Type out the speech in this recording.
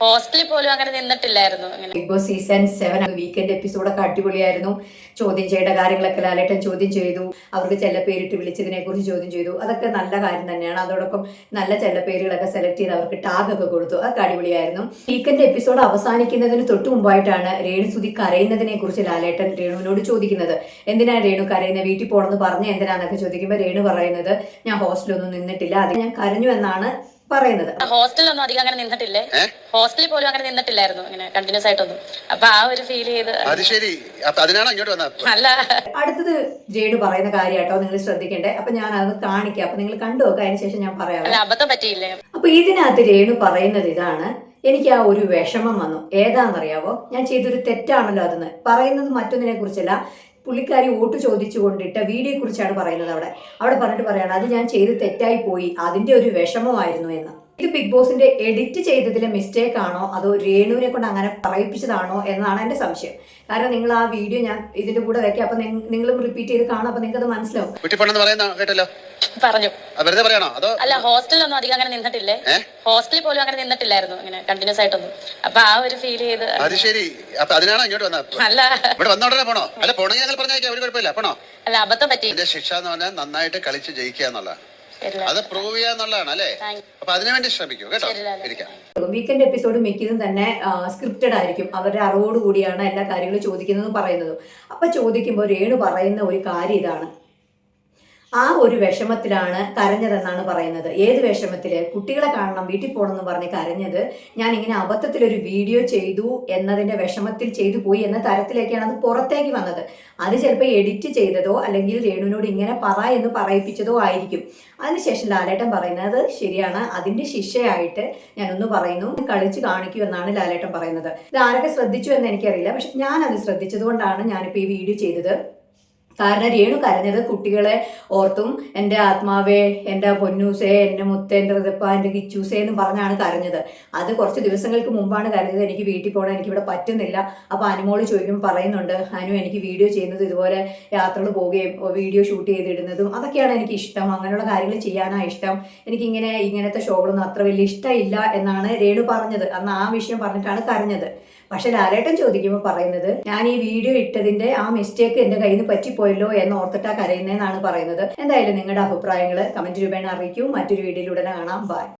ഹോസ്റ്റലിൽ പോലും അങ്ങനെ നിന്നിട്ടില്ലായിരുന്നു. Big boss season seven weekend എപ്പിസോഡൊക്കെ അടിപൊളിയായിരുന്നു. ചോദ്യം ചെയ്യേണ്ട കാര്യങ്ങളൊക്കെ ലാലേട്ടൻ ചോദ്യം ചെയ്തു. അവർക്ക് ചില പേരിട്ട് വിളിച്ചതിനെ കുറിച്ച് ചോദ്യം ചെയ്തു. അതൊക്കെ നല്ല കാര്യം തന്നെയാണ്. അതോടൊപ്പം നല്ല ചില ചെല്ലപ്പേരുകളൊക്കെ സെലക്ട് ചെയ്ത് അവർക്ക് ടാഗ് ഒക്കെ കൊടുത്തു. അതൊക്കെ അടിപൊളിയായിരുന്നു. വീക്കെൻഡ് എപ്പിസോഡ് അവസാനിക്കുന്നതിന് തൊട്ട് മുമ്പായിട്ടാണ് രേണു സുതി കരയുന്നതിനെ കുറിച്ച് ലാലേട്ടൻ രേണുവിനോട് ചോദിക്കുന്നത്. എന്തിനാണ് രേണു കരയുന്നത് വീട്ടിൽ പോകണമെന്ന് പറഞ്ഞ എന്തിനാന്നൊക്കെ ചോദിക്കുമ്പോൾ രേണു പറയുന്നത് ഞാൻ ഹോസ്റ്റലൊന്നും നിന്നിട്ടില്ല. അത് ഞാൻ കരഞ്ഞു എന്നാണ് പറയുന്നത്. ഹോസ്റ്റലൊന്നും അധികം അങ്ങനെ നിന്നിട്ടില്ലേ? ഹോസ്റ്റലിൽ പോലും അങ്ങനെ നിന്നിട്ടില്ലായിരുന്നു ഇങ്ങനെ കണ്ടിന്യൂസ് ആയിട്ടൊന്നും. അപ്പൊ ആ ഒരു ഫീൽ ചെയ്ത് അത് ശരി. അതിനാണ് ഇങ്ങോട്ട് വന്നത്? അല്ല. അടുത്തത് ജേഡ് പറയുന്ന കാര്യമായിട്ടോ നിങ്ങൾ ശ്രദ്ധിക്കേണ്ടേ. അപ്പൊ ഞാൻ അത് കാണിക്കാം. അപ്പൊ നിങ്ങൾ കണ്ടു നോക്കുക അതിന് ശേഷം ഞാൻ പറയാം. അല്ല അബദ്ധം പറ്റിയില്ലേ? അപ്പൊ ഇതിനകത്ത് രേണു പറയുന്നത് ഇതാണ്. എനിക്ക് ആ ഒരു വിഷമം വന്നു. ഏതാണെന്നറിയാവോ? ഞാൻ ചെയ്തൊരു തെറ്റാണല്ലോ അതെന്ന്. പറയുന്നത് മറ്റൊന്നിനെ കുറിച്ചല്ല പുള്ളിക്കാരി വോട്ട് ചോദിച്ചു കൊണ്ടിട്ട വീഡിയോയെ കുറിച്ചാണ് പറയുന്നത് അവിടെ. അവിടെ പറഞ്ഞിട്ട് പറയാണ് അത് ഞാൻ ചെയ്ത് തെറ്റായി പോയി. അതിന്റെ ഒരു വിഷമമായിരുന്നു എന്ന്. ഇത് ബിഗ് ബോസിന്റെ എഡിറ്റ് ചെയ്തതിലെ മിസ്റ്റേക്ക് ആണോ? അതോ രേണുവിനെ കൊണ്ട് അങ്ങനെ പറയിപ്പിച്ചതാണോ എന്നാണ് എന്റെ സംശയം. കാരണം നിങ്ങൾ ആ വീഡിയോ ഞാൻ ഇതിന്റെ കൂടെ വെക്കാം. അപ്പൊ നിങ്ങളും റിപ്പീറ്റ് ചെയ്ത് കാണാം. അപ്പൊ നിങ്ങൾക്ക് അത് മനസ്സിലാവും കേട്ടല്ലോ? പറഞ്ഞു. വെറുതെ പറയണോ? അതോ അല്ല ഹോസ്റ്റലിലൊന്നും അധികം അങ്ങനെ നിന്നിട്ടില്ലേ? ഹോസ്റ്റലിൽ പോലും അങ്ങനെ നിന്നിട്ടില്ലായിരുന്നു. അങ്ങനെ കണ്ടിന്യൂസ് ആയിട്ടൊന്നും. അപ്പൊ ആ ഒരു ഫീൽ ചെയ്ത് അത് ശരി. അപ്പൊ അതിനാണ് ഇങ്ങോട്ട് വന്നത്? അല്ല. ഇവിടെ വന്ന ഉടനെ പോണോ? അല്ല പോണെങ്കിൽ ഞങ്ങൾ പറഞ്ഞേക്കാം ഒരു കുഴപ്പമില്ല. പോണോ? അല്ല അബദ്ധം പറ്റി. ഇതിന്റെ ശിക്ഷ എന്ന് പറഞ്ഞാൽ നന്നായിട്ട് കളിച്ച് ജയിക്കുക എന്നുള്ളതാണ്. ശരിയല്ല. അത് പ്രൂവ് ചെയ്യുക എന്നുള്ളതാണ് അല്ലേ. അപ്പൊ അതിനുവേണ്ടി ശ്രമിക്കൂ കേട്ടോ. ഇരിക്കാം. വീക്കെൻഡ് എപ്പിസോഡ് മിക്കതും തന്നെ സ്ക്രിപ്റ്റഡ് ആയിരിക്കും. അവരുടെ അറിവോടുകൂടിയാണ് എല്ലാ കാര്യങ്ങളും ചോദിക്കുന്നതും പറയുന്നതും. അപ്പൊ ചോദിക്കുമ്പോൾ രേണു പറയുന്ന ഒരു കാര്യം ഇതാണ്. ആ ഒരു വിഷമത്തിലാണ് കരഞ്ഞതെന്നാണ് പറയുന്നത്. ഏത് വിഷമത്തിൽ? കുട്ടികളെ കാണണം വീട്ടിൽ പോകണം എന്ന് പറഞ്ഞ് കരഞ്ഞത് ഞാൻ ഇങ്ങനെ അബദ്ധത്തിൽ ഒരു വീഡിയോ ചെയ്തു എന്നതിന്റെ വിഷമത്തിൽ ചെയ്തു പോയി എന്ന തരത്തിലേക്കാണ് അത് പുറത്തേക്ക് വന്നത്. അത് ചിലപ്പോൾ എഡിറ്റ് ചെയ്തതോ അല്ലെങ്കിൽ രേണുവിനോട് ഇങ്ങനെ പറ എന്ന് പറയിപ്പിച്ചതോ ആയിരിക്കും. അതിനുശേഷം ലാലേട്ടൻ പറയുന്നത് ശരിയാണ്. അതിന്റെ ശിക്ഷയായിട്ട് ഞാനൊന്ന് പറയുന്നു. കളിച്ച് കാണിക്കൂ എന്നാണ് ലാലേട്ടൻ പറയുന്നത്. ഇത് ആരൊക്കെ ശ്രദ്ധിച്ചു എന്ന് എനിക്കറിയില്ല. പക്ഷെ ഞാൻ അത് ശ്രദ്ധിച്ചത് കൊണ്ടാണ് ഞാനിപ്പോൾ ഈ വീഡിയോ ചെയ്തത്. കാരണം രേണു കരഞ്ഞത് കുട്ടികളെ ഓർത്തും എന്റെ ആത്മാവേ എന്റെ പൊന്നൂസേ എന്റെ മുത്ത എന്റെ ഹൃദപ്പ എന്റെ കിച്ചൂസേ എന്ന് പറഞ്ഞാണ് കരഞ്ഞത്. അത് കുറച്ച് ദിവസങ്ങൾക്ക് മുമ്പാണ് കരഞ്ഞത്. എനിക്ക് വീട്ടിൽ പോകണം എനിക്ക് ഇവിടെ പറ്റുന്നില്ല. അപ്പോൾ അനുമോൾ ചോദിക്കും പറയുന്നുണ്ട് അനു എനിക്ക് വീഡിയോ ചെയ്യുന്നത് ഇതുപോലെ യാത്രകൾ പോവുകയും വീഡിയോ ഷൂട്ട് ചെയ്തിടുന്നതും അതൊക്കെയാണ് എനിക്ക് ഇഷ്ടം അങ്ങനെയുള്ള കാര്യങ്ങൾ ചെയ്യാനാണ് ഇഷ്ടം. എനിക്കിങ്ങനെ ഇങ്ങനത്തെ ഷോകളൊന്നും അത്ര വലിയ ഇഷ്ടമില്ല എന്നാണ് രേണു പറഞ്ഞത്. അന്ന് ആ വിഷയം പറഞ്ഞിട്ടാണ് കരഞ്ഞത്. പക്ഷെ ലാലേട്ടൻ ചോദിക്കുമ്പോൾ പറയുന്നത് ഞാൻ ഈ വീഡിയോ ഇട്ടതിന്റെ ആ മിസ്റ്റേക്ക് എന്റെ കയ്യിൽ നിന്ന് പറ്റിപ്പോയല്ലോ എന്ന് ഓർത്തിട്ടാ കരയുന്നതെന്നാണ് പറയുന്നത്. എന്തായാലും നിങ്ങളുടെ അഭിപ്രായങ്ങൾ കമന്റ് രൂപേണ അറിയിക്കൂ. മറ്റൊരു വീഡിയോയിലൂടെ കാണാം. ബൈ